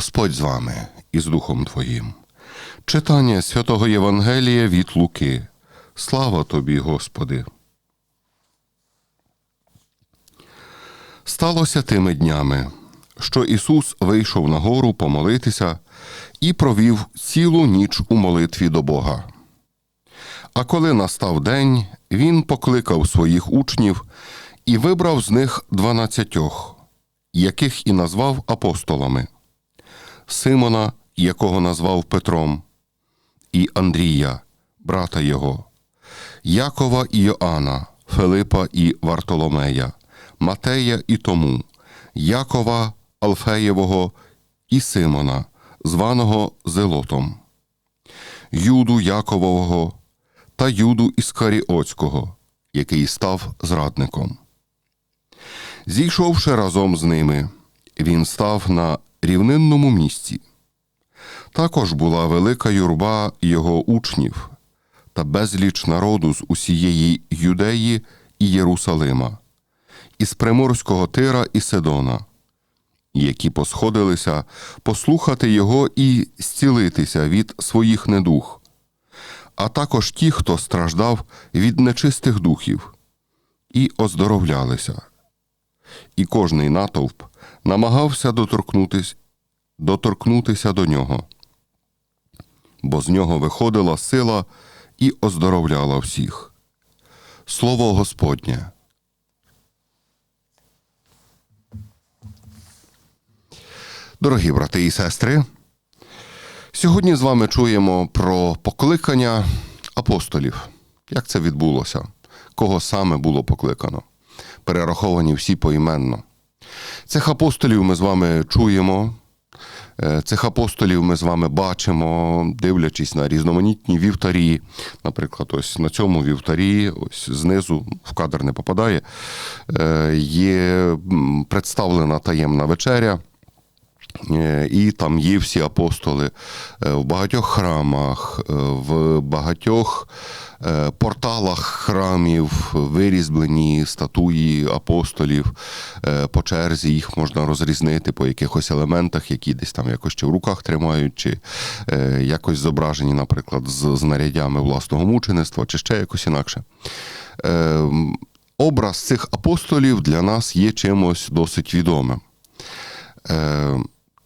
Господь з вами і з Духом Твоїм. Читання святого Євангелія від Луки. Слава тобі, Господи. Сталося тими днями, що Ісус вийшов на гору помолитися і провів цілу ніч у молитві до Бога. А коли настав день, він покликав своїх учнів і вибрав з них дванадцятьох, яких і назвав апостолами Симона, якого назвав Петром, і Андрія, брата його, Якова і Йоанна, Филипа і Вартоломея, Матея і Тому, Якова Алфеєвого і Симона, званого Зелотом, Юду Яковового та Юду Іскаріоцького, який став зрадником. Зійшовши разом з ними, він став на рівнинному місці. Також була велика юрба його учнів та безліч народу з усієї Юдеї і Єрусалима, із Приморського Тира і Сидона, які посходилися послухати його і зцілитися від своїх недух, а також ті, хто страждав від нечистих духів, і оздоровлялися. І кожний натовп намагався доторкнутись, доторкнутися до нього, бо з нього виходила сила і оздоровляла всіх. Слово Господнє. Дорогі брати і сестри, сьогодні з вами чуємо про покликання апостолів. Як це відбулося? Кого саме було покликано? Перераховані всі поіменно. Цих апостолів ми з вами чуємо, е, цих апостолів ми з вами бачимо, дивлячись на різноманітні вівтарі. Наприклад, ось на цьому вівтарі, ось знизу, в кадр не попадає, е, є представлена таємна вечеря. Е, І там є всі апостоли е, в багатьох храмах, е, в багатьох порталах храмів вирізблені статуї апостолів. По черзі їх можна розрізнити по якихось елементах, які десь там якось чи в руках тримають, чи якось зображені, наприклад, з знарядями власного мучеництва, чи ще якось інакше. Образ цих апостолів для нас є чимось досить відомим.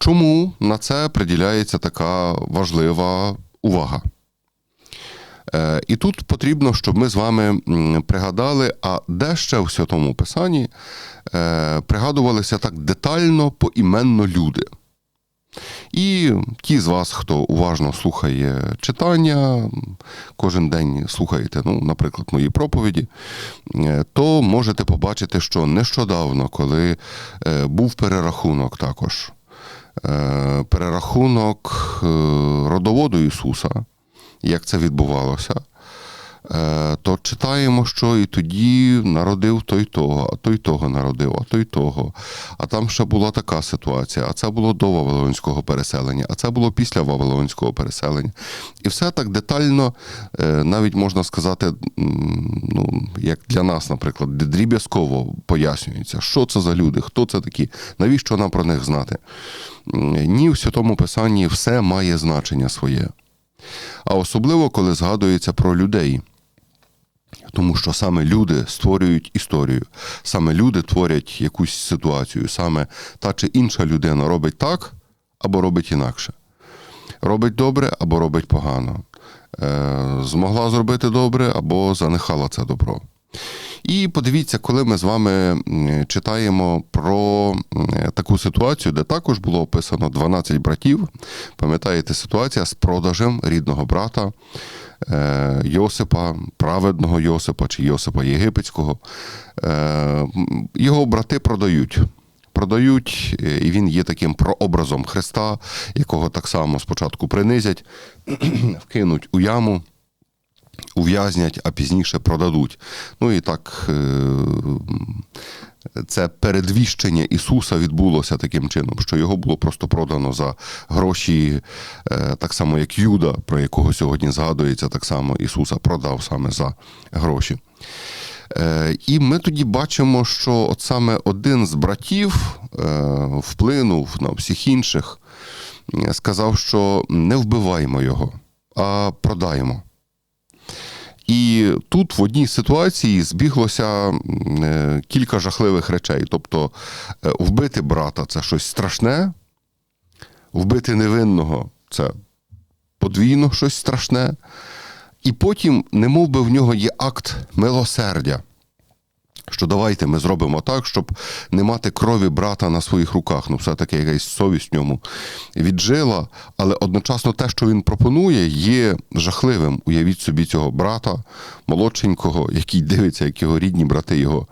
Чому на це приділяється така важлива увага? Е, І тут потрібно, щоб ми з вами пригадали, а де ще в Святому Писанні е, пригадувалися так детально поіменно люди. І ті з вас, хто уважно слухає читання, кожен день слухаєте, ну, наприклад, мої проповіді, е, то можете побачити, що нещодавно, коли був перерахунок також, перерахунок е, родоводу Ісуса, як це відбувалося, е, то читаємо, що і тоді народив той того, а той того народив, а той того. А там ще була така ситуація, а це було до Вавилонського переселення, а це було після Вавилонського переселення. І все так детально, е, навіть можна сказати, ну, як для нас, наприклад, дріб'язково пояснюється, що це за люди, хто це такі, навіщо нам про них знати. Ні, в Святому Писанні все має значення своє. А особливо, коли згадується про людей. Тому що саме люди створюють історію, саме люди творять якусь ситуацію, саме та чи інша людина робить так або робить інакше. Робить добре або робить погано. Е, змогла зробити добре або занехала це добро. І подивіться, коли ми з вами читаємо про таку ситуацію, де також було описано 12 братів. Пам'ятаєте ситуація з продажем рідного брата е, Йосипа, праведного Йосипа чи Йосипа Єгипетського. Е, Його брати продають. Продають, е, і він є таким прообразом Христа, якого так само спочатку принизять, вкинуть у яму ув'язнять, а пізніше продадуть. Ну і так е, це передвіщення Ісуса відбулося таким чином, що його було просто продано за гроші, е, так само як Юда, про якого сьогодні згадується, так само Ісуса продав саме за гроші. Е, І ми тоді бачимо, що от саме один з братів вплинув на всіх інших. сказав, що не вбиваємо його, а продаємо. І тут в одній ситуації збіглося е, кілька жахливих речей. Тобто, е, вбити брата це щось страшне, вбити невинного це подвійно щось страшне. І потім, немов би в нього є акт милосердя. Що давайте ми зробимо так, щоб не мати крові брата на своїх руках. Ну, все-таки якась совість в ньому віджила, але одночасно те, що він пропонує, є жахливим. Уявіть собі цього брата, молодшенького, який дивиться, як його рідні брати його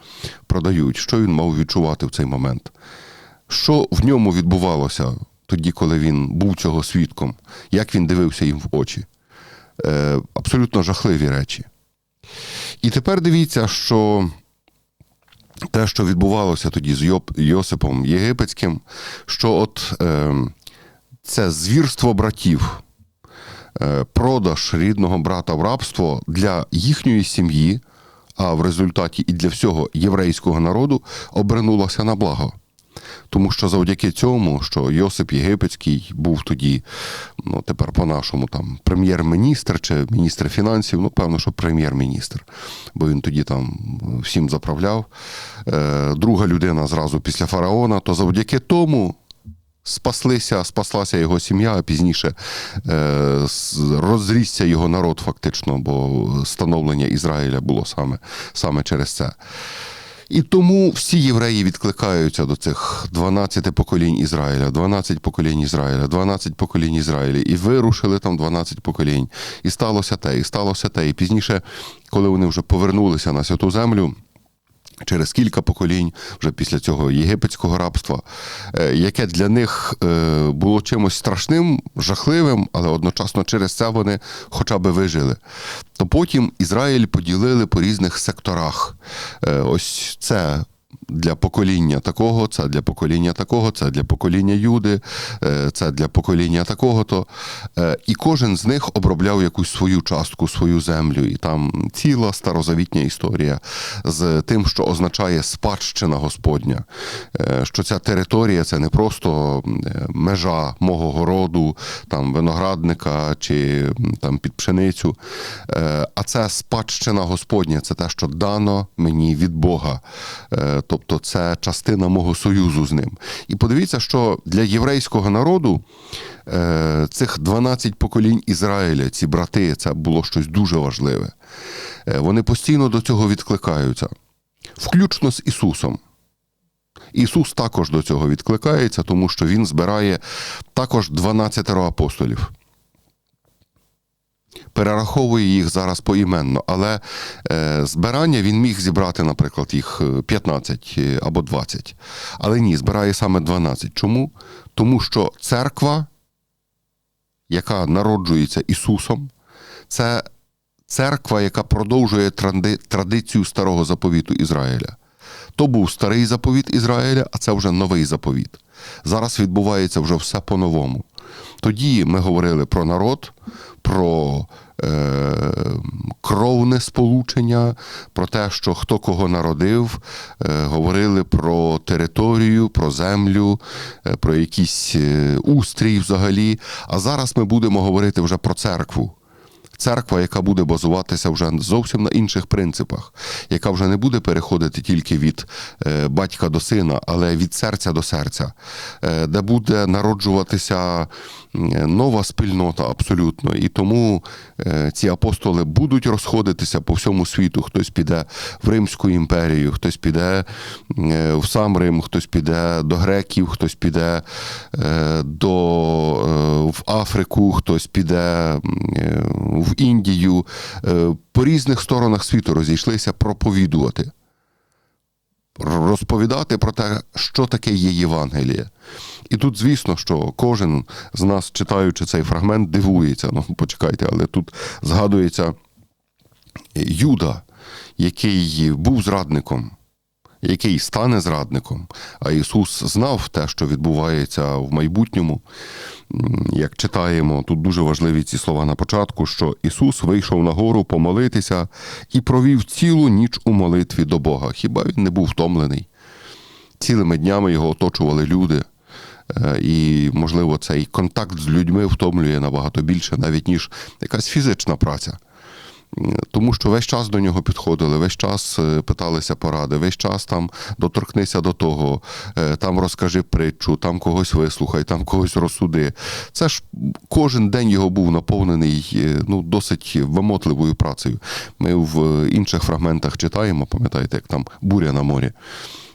продають. Що він мав відчувати в цей момент? Що в ньому відбувалося тоді, коли він був цього свідком? Як він дивився їм в очі? Е, абсолютно жахливі речі. І тепер дивіться, що те, що відбувалося тоді з Йосипом Єгипетським, що от е, це звірство братів, е, продаж рідного брата в рабство для їхньої сім'ї, а в результаті і для всього єврейського народу обернулося на благо. Тому що завдяки цьому, що Йосип Єгипетський був тоді, ну тепер по-нашому там прем'єр-міністр чи міністр фінансів, ну певно, що прем'єр-міністр, бо він тоді там всім заправляв. Е, друга людина зразу після фараона, то завдяки тому. Спаслися, спаслася його сім'я, а пізніше е, розрісся його народ, фактично, бо становлення Ізраїля було саме, саме через це. І тому всі євреї відкликаються до цих 12 поколінь Ізраїля, 12 поколінь Ізраїля, 12 поколінь Ізраїля, і вирушили там 12 поколінь. І сталося те, і сталося те. І пізніше, коли вони вже повернулися на святу землю. Через кілька поколінь, вже після цього єгипетського рабства, е, яке для них е, було чимось страшним, жахливим, але одночасно через це вони хоча б вижили. То потім Ізраїль поділили по різних секторах. Е, Ось це для покоління такого, це для покоління такого, це для покоління Юди, е, це для покоління такого-то. Е, І кожен з них обробляв якусь свою частку, свою землю. І там ціла старозавітня історія з тим, що означає спадщина Господня. Е, Що ця територія це не просто межа мого городу, там виноградника чи там під пшеницю, а це спадщина Господня, це те, що дано мені від Бога. Е, Тобто це частина мого союзу з ним. І подивіться, що для єврейського народу е, цих 12 поколінь Ізраїля, ці брати, це було щось дуже важливе. Е, Вони постійно до цього відкликаються, включно з Ісусом. Ісус також до цього відкликається, тому що Він збирає також 12 апостолів. Перераховує їх зараз поіменно, але е, збирання він міг зібрати, наприклад, їх е, 15 е, або 20. Але ні, збирає саме 12. Чому? Тому що церква, яка народжується Ісусом, це церква, яка продовжує традицію старого заповіту Ізраїля. То був старий заповіт Ізраїля, а це вже новий заповіт. Зараз відбувається вже все по-новому. Тоді ми говорили про народ, про е, кровне сполучення, про те, що хто кого народив, е, говорили про територію, про землю, е, про якийсь е, устрій взагалі. А зараз ми будемо говорити вже про церкву. Церква, яка буде базуватися вже зовсім на інших принципах, яка вже не буде переходити тільки від е, батька до сина, але від серця до серця, е, де буде народжуватися нова спільнота абсолютно. І тому е, ці апостоли будуть розходитися по всьому світу. Хтось піде в Римську імперію, хтось піде е, в сам Рим, хтось піде до греків, хтось піде е, до, в Африку, хтось піде в Індію. По різних сторонах світу розійшлися проповідувати. Розповідати про те, що таке є Євангеліє. І тут, звісно, що кожен з нас, читаючи цей фрагмент, дивується. Ну, почекайте, але тут згадується Юда, який був зрадником, який стане зрадником. А Ісус знав те, що відбувається в майбутньому. Як читаємо, тут дуже важливі ці слова на початку, що Ісус вийшов на гору помолитися і провів цілу ніч у молитві до Бога. Хіба він не був втомлений? Цілими днями його оточували люди. Е, І, можливо, цей контакт з людьми втомлює набагато більше, навіть ніж якась фізична праця. Тому що весь час до нього підходили, весь час е, питалися поради, весь час там доторкнися до того, е, там розкажи притчу, там когось вислухай, там когось розсуди. Це ж кожен день його був наповнений е, ну, досить вимотливою працею. Ми в інших фрагментах читаємо, пам'ятаєте, як там буря на морі.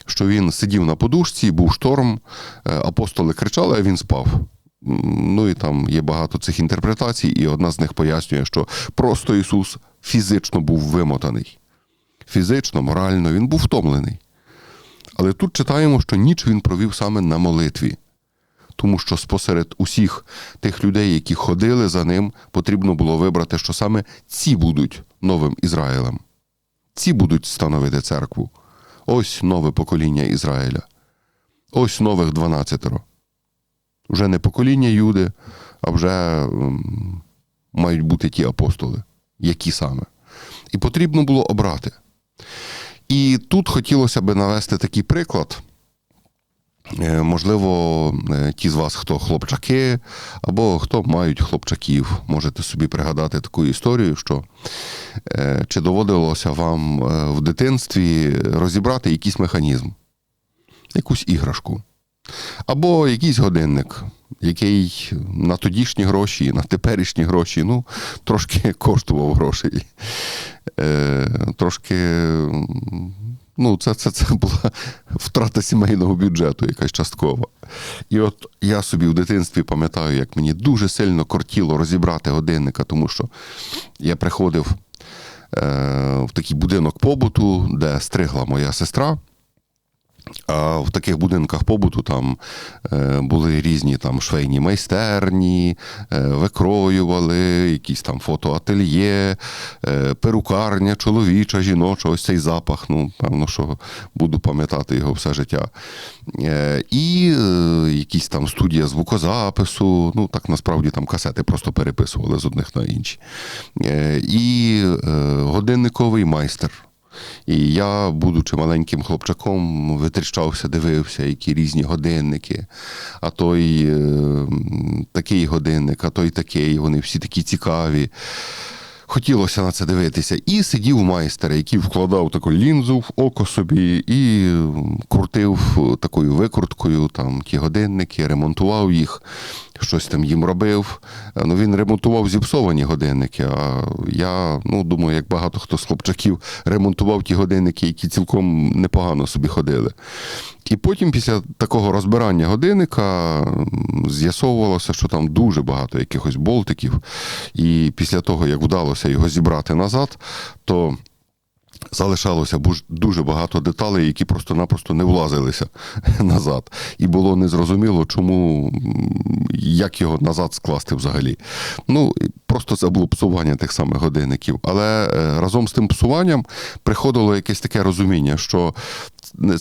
Що він сидів на подушці, був шторм, апостоли кричали, а він спав. Ну і там є багато цих інтерпретацій, і одна з них пояснює, що просто Ісус фізично був вимотаний. Фізично, морально, він був втомлений. Але тут читаємо, що ніч він провів саме на молитві. Тому що спосеред усіх тих людей, які ходили за ним, потрібно було вибрати, що саме ці будуть новим Ізраїлем. Ці будуть становити церкву. Ось нове покоління Ізраїля. Ось нових дванадцятеро. Вже не покоління Юди, а вже мають бути ті апостоли. Які саме? І потрібно було обрати. І тут хотілося би навести такий приклад. Е, Можливо, е, ті з вас, хто хлопчаки, або хто мають хлопчаків, можете собі пригадати таку історію, що е, чи доводилося вам в дитинстві розібрати якийсь механізм, якусь іграшку, або якийсь годинник, який на тодішні гроші, на теперішні гроші, ну, трошки коштував грошей. Е, Трошки. Ну, це, це, це була втрата сімейного бюджету, якась часткова. І от я собі в дитинстві пам'ятаю, як мені дуже сильно кортіло розібрати годинника, тому що я приходив е, в такий будинок побуту, де стригла моя сестра. А в таких будинках побуту там е, були різні там швейні майстерні, е, викроювали, якісь там фотоательє, е, перукарня, чоловіча, жіноча, ось цей запах. Ну, певно, що буду пам'ятати його все життя. І якісь там студія звукозапису. Ну, так насправді там касети просто переписували з одних на інші. І годинниковий майстер. І я, будучи маленьким хлопчаком, витріщався, дивився, які різні годинники, а той е, такий годинник, а той такий, вони всі такі цікаві. Хотілося на це дивитися. І сидів майстер, який вкладав таку лінзу в око собі і крутив такою викруткою там ті годинники, ремонтував їх, щось там їм робив. Ну, він ремонтував зіпсовані годинники. А я ну, думаю, як багато хто з хлопчаків ремонтував ті годинники, які цілком непогано собі ходили. І потім, після такого розбирання годинника, з'ясовувалося, що там дуже багато якихось болтиків. І після того, як вдалося його зібрати назад, то залишалося дуже багато деталей, які просто-напросто не влазилися назад. І було незрозуміло, чому, як його назад скласти взагалі. Ну, просто це було псування тих самих годинників. Але е, разом з тим псуванням приходило якесь таке розуміння, що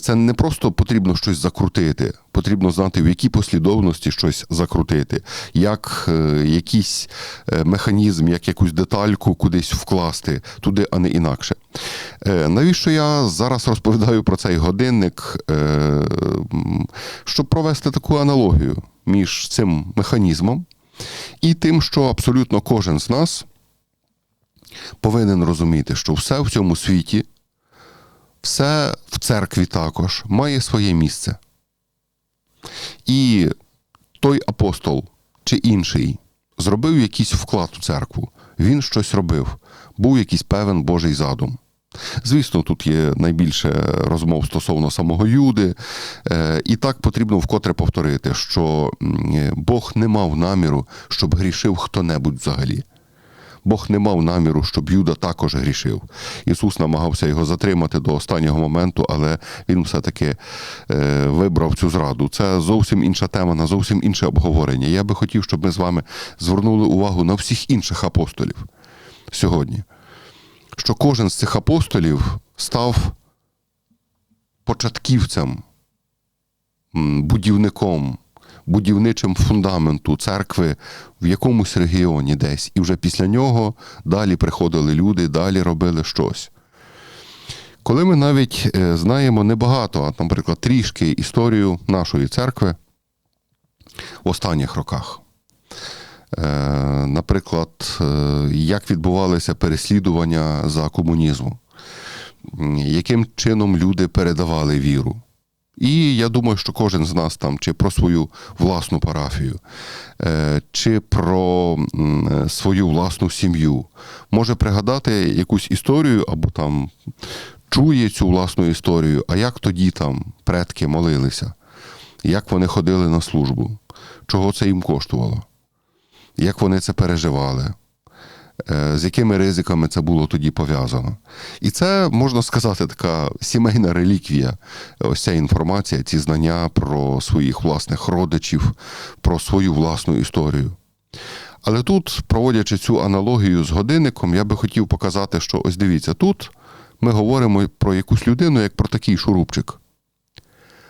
це не просто потрібно щось закрутити, потрібно знати, в якій послідовності щось закрутити, як е, якийсь е, механізм, як якусь детальку кудись вкласти туди, а не інакше. Навіщо я зараз розповідаю про цей годинник, щоб провести таку аналогію між цим механізмом і тим, що абсолютно кожен з нас повинен розуміти, що все в цьому світі все в церкві також має своє місце. І той апостол чи інший зробив якийсь вклад у церкву, він щось робив, був якийсь певен Божий задум. Звісно, тут є найбільше розмов стосовно самого Юди, Е, і так потрібно вкотре повторити, що Бог не мав наміру, щоб грішив хто-небудь взагалі. Бог не мав наміру, щоб Юда також грішив. Ісус намагався його затримати до останнього моменту, але він все-таки е, вибрав цю зраду. Це зовсім інша тема, на зовсім інше обговорення. Я би хотів, щоб ми з вами звернули увагу на всіх інших апостолів сьогодні. Що кожен з цих апостолів став початківцем, будівником, будівничим фундаменту церкви в якомусь регіоні десь. І вже після нього далі приходили люди, далі робили щось. Коли ми навіть е, знаємо небагато, а, наприклад, трішки історію нашої церкви, в останніх роках. Е, Наприклад, е, як відбувалися переслідування за комунізму, яким чином люди передавали віру. І я думаю, що кожен з нас там чи про свою власну парафію, е, чи про свою власну сім'ю може пригадати якусь історію або там чує цю власну історію, а як тоді там предки молилися, як вони ходили на службу, чого це їм коштувало, як вони це переживали. е, З якими ризиками це було тоді пов'язано. І це, можна сказати, така сімейна реліквія. Ось ця інформація, ці знання про своїх власних родичів, про свою власну історію. Але тут, проводячи цю аналогію з годинником, я би хотів показати, що ось дивіться, тут ми говоримо про якусь людину, як про такий шурупчик.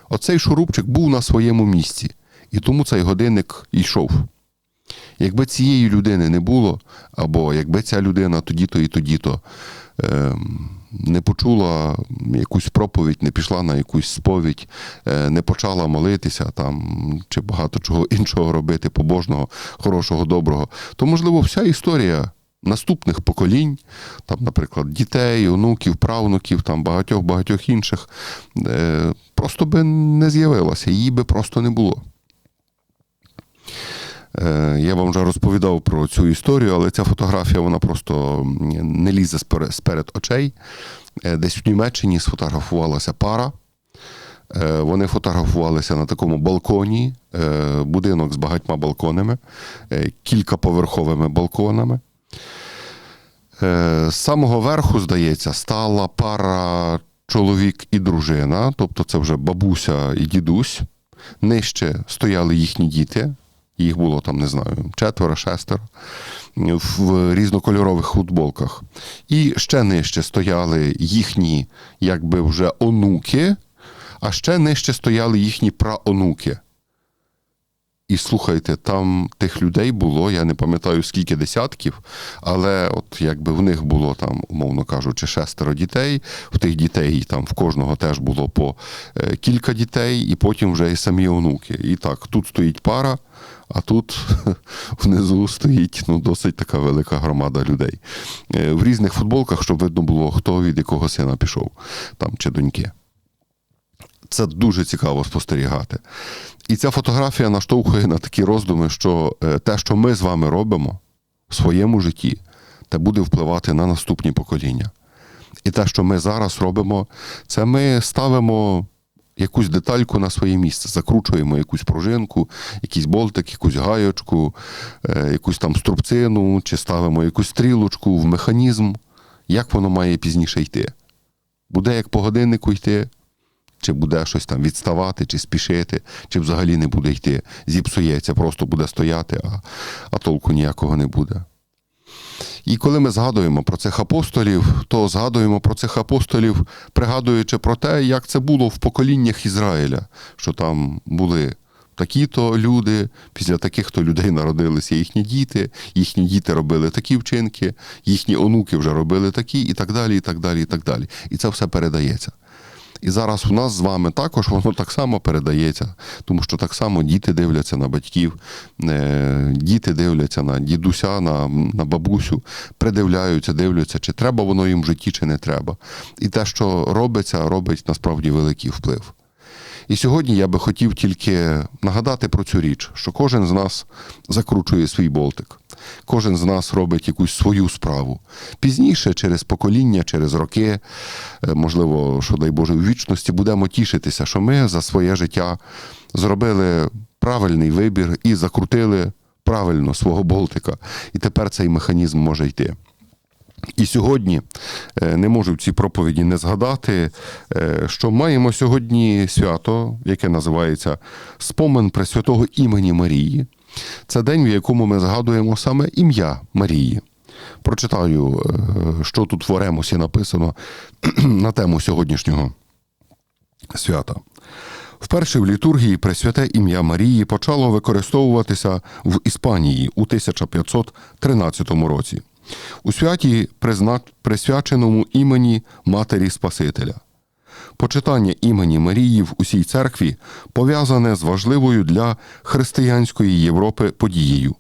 Оцей шурупчик був на своєму місці, і тому цей годинник йшов. Якби цієї людини не було, або якби ця людина тоді-то і тоді-то е, не почула якусь проповідь, не пішла на якусь сповідь, е, не почала молитися там, чи багато чого іншого робити, побожного, хорошого, доброго, то, можливо, вся історія наступних поколінь, там, наприклад, дітей, онуків, правнуків, там багатьох багатьох інших, е, просто би не з'явилася, її би просто не було. Е, Я вам вже розповідав про цю історію, але ця фотографія вона просто не лізе спер- сперед очей. Е, Десь в Німеччині сфотографувалася пара. Е, Вони фотографувалися на такому балконі, будинок з багатьма балконами, кількаповерховими балконами. З самого верху, здається, стала пара чоловік і дружина, тобто це вже бабуся і дідусь. Нижче стояли їхні діти, їх було там, не знаю, четверо, шестеро в різнокольорових футболках. І ще нижче стояли їхні, якби вже онуки, а ще нижче стояли їхні праонуки. І слухайте, там тих людей було, я не пам'ятаю скільки десятків, але от якби в них було там, умовно кажучи, шестеро дітей, в тих дітей там в кожного теж було по е, кілька дітей, і потім вже і самі онуки. І так, тут стоїть пара, а тут внизу стоїть ну, досить така велика громада людей. Е, В різних футболках, щоб видно було, хто від якого сина пішов, там чи доньки. Це дуже цікаво спостерігати. І ця фотографія наштовхує на такі роздуми, що е, те, що ми з вами робимо в своєму житті, те буде впливати на наступні покоління. І те, що ми зараз робимо, це ми ставимо якусь детальку на своє місце, закручуємо якусь пружинку, якийсь болтик, якусь гайочку, е, якусь там струбцину, чи ставимо якусь стрілочку в механізм, як воно має пізніше йти. Буде як по годиннику йти, чи буде щось там відставати, чи спішити, чи взагалі не буде йти. Зіпсується, просто буде стояти, а, а толку ніякого не буде. І коли ми згадуємо про цих апостолів, то згадуємо про цих апостолів, пригадуючи про те, як це було в поколіннях Ізраїля, що там були такі-то люди, після таких-то людей народилися їхні діти, їхні діти робили такі вчинки, їхні онуки вже робили такі, і так далі, і так далі, і так далі. І це все передається. І зараз у нас з вами також воно так само передається, тому що так само діти дивляться на батьків, е, діти дивляться на дідуся, на, на бабусю, придивляються, дивляться, чи треба воно їм в житті, чи не треба. І те, що робиться, робить насправді великий вплив. І сьогодні я би хотів тільки нагадати про цю річ, що кожен з нас закручує свій болтик, кожен з нас робить якусь свою справу. Пізніше, через покоління, через роки, е, можливо, що дай Боже, у вічності будемо тішитися, що ми за своє життя зробили правильний вибір і закрутили правильно свого болтика. І тепер цей механізм може йти. І сьогодні е, не можу в цій проповіді не згадати, е, що маємо сьогодні свято, яке називається Спомин Пресвятого імені Марії. Це день, в якому ми згадуємо саме ім'я Марії. Прочитаю, е, що тут в Оремусі написано на тему сьогоднішнього свята. Вперше в літургії Пресвяте ім'я Марії почало використовуватися в Іспанії у 1513 році. У святі, призна- присвяченому імені Матері Спасителя. Почитання імені Марії в усій церкві пов'язане з важливою для християнської Європи подією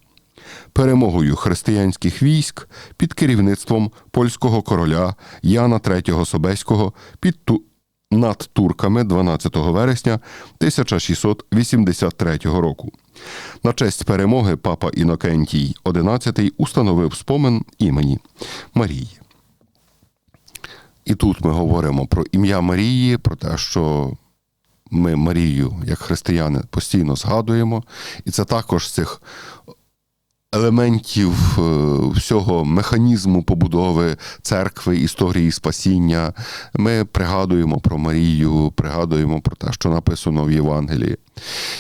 перемогою християнських військ під керівництвом польського короля Яна III Собеського під ту... над турками 12 вересня 1683 року. На честь перемоги папа Інокентій XI установив спомин імені Марії. І тут ми говоримо про ім'я Марії, про те, що ми Марію, як християни, постійно згадуємо, і це також з цих елементів е, всього механізму побудови церкви, історії спасіння. Ми пригадуємо про Марію, пригадуємо про те, що написано в Євангелії.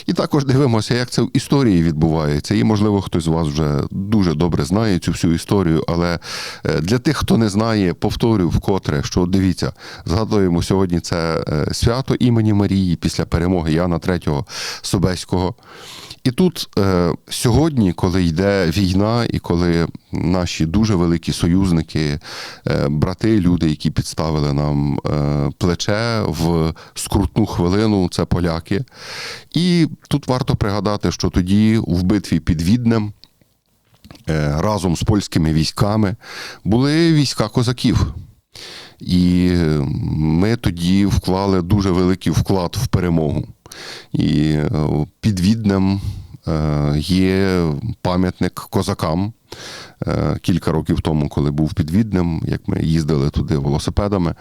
І також дивимося, як це в історії відбувається. І, можливо, хтось з вас вже дуже добре знає цю всю історію, але е, для тих, хто не знає, повторюю вкотре, що дивіться, згадуємо сьогодні це е, свято імені Марії після перемоги Яна III Собеського. І тут е, сьогодні, коли йде війна, і коли наші дуже великі союзники, е, брати, люди, які підставили нам е, плече в скрутну хвилину, це поляки. І тут варто пригадати, що тоді в битві під Віднем е, разом з польськими військами були війська козаків. І ми тоді вклали дуже великий вклад в перемогу. І під Віднем є пам'ятник козакам. Е, Кілька років тому, коли був під Віднем, як ми їздили туди велосипедами е,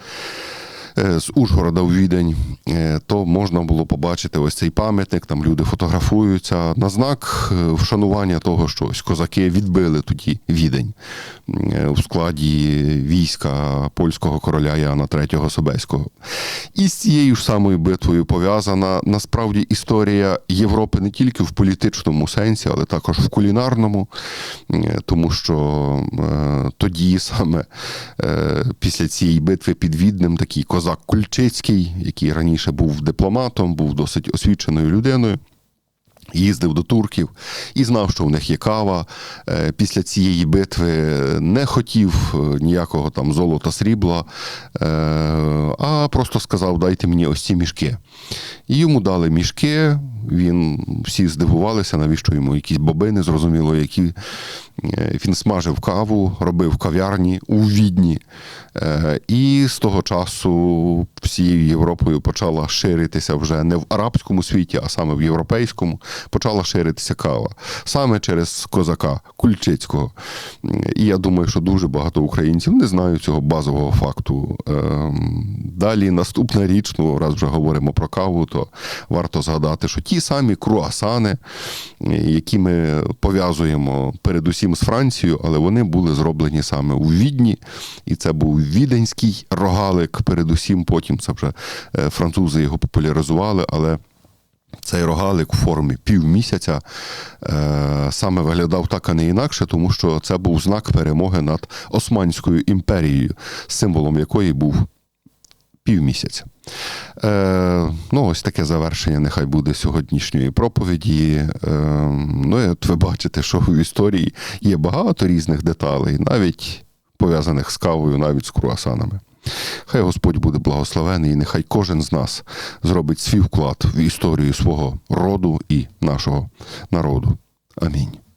з Ужгорода в Відень, е, то можна було побачити ось цей пам'ятник, там люди фотографуються на знак е, вшанування того, що ось козаки відбили тоді Відень е, у складі війська польського короля Яна III Собеського. І з цією ж самою битвою пов'язана насправді історія Європи не тільки в політичному сенсі, але також в кулінарному, е, тому що е, тоді саме е, після цієї битви під Віднем такий козак Кульчицький, який раніше був дипломатом, був досить освіченою людиною. Їздив до турків і знав, що в них є кава. Е, Після цієї битви не хотів е, ніякого там золота срібла, е, а просто сказав: дайте мені ось ці мішки. І йому дали мішки. Він всі здивувалися, навіщо йому якісь боби, незрозуміло, які він смажив каву, робив кав'ярні у Відні. І з того часу всією Європою почала ширитися вже не в арабському світі, а саме в європейському, почала ширитися кава. Саме через козака Кульчицького. І я думаю, що дуже багато українців не знають цього базового факту. Е, Далі наступна річ, ну раз вже говоримо про каву, то варто згадати, що ті самі круасани, які ми пов'язуємо передусім з Францією, але вони були зроблені саме у Відні, і це був віденський рогалик. Передусім, потім це вже е, французи його популяризували, але. Цей рогалик у формі півмісяця е, саме виглядав так, а не інакше, тому що це був знак перемоги над Османською імперією, символом якої був півмісяця. Е, ну, ось таке завершення нехай буде сьогоднішньої проповіді. Е, ну, от ви бачите, що в історії є багато різних деталей, навіть пов'язаних з кавою, навіть з круасанами. Хай Господь буде благословений, і нехай кожен з нас зробить свій вклад в історію свого роду і нашого народу. Амінь.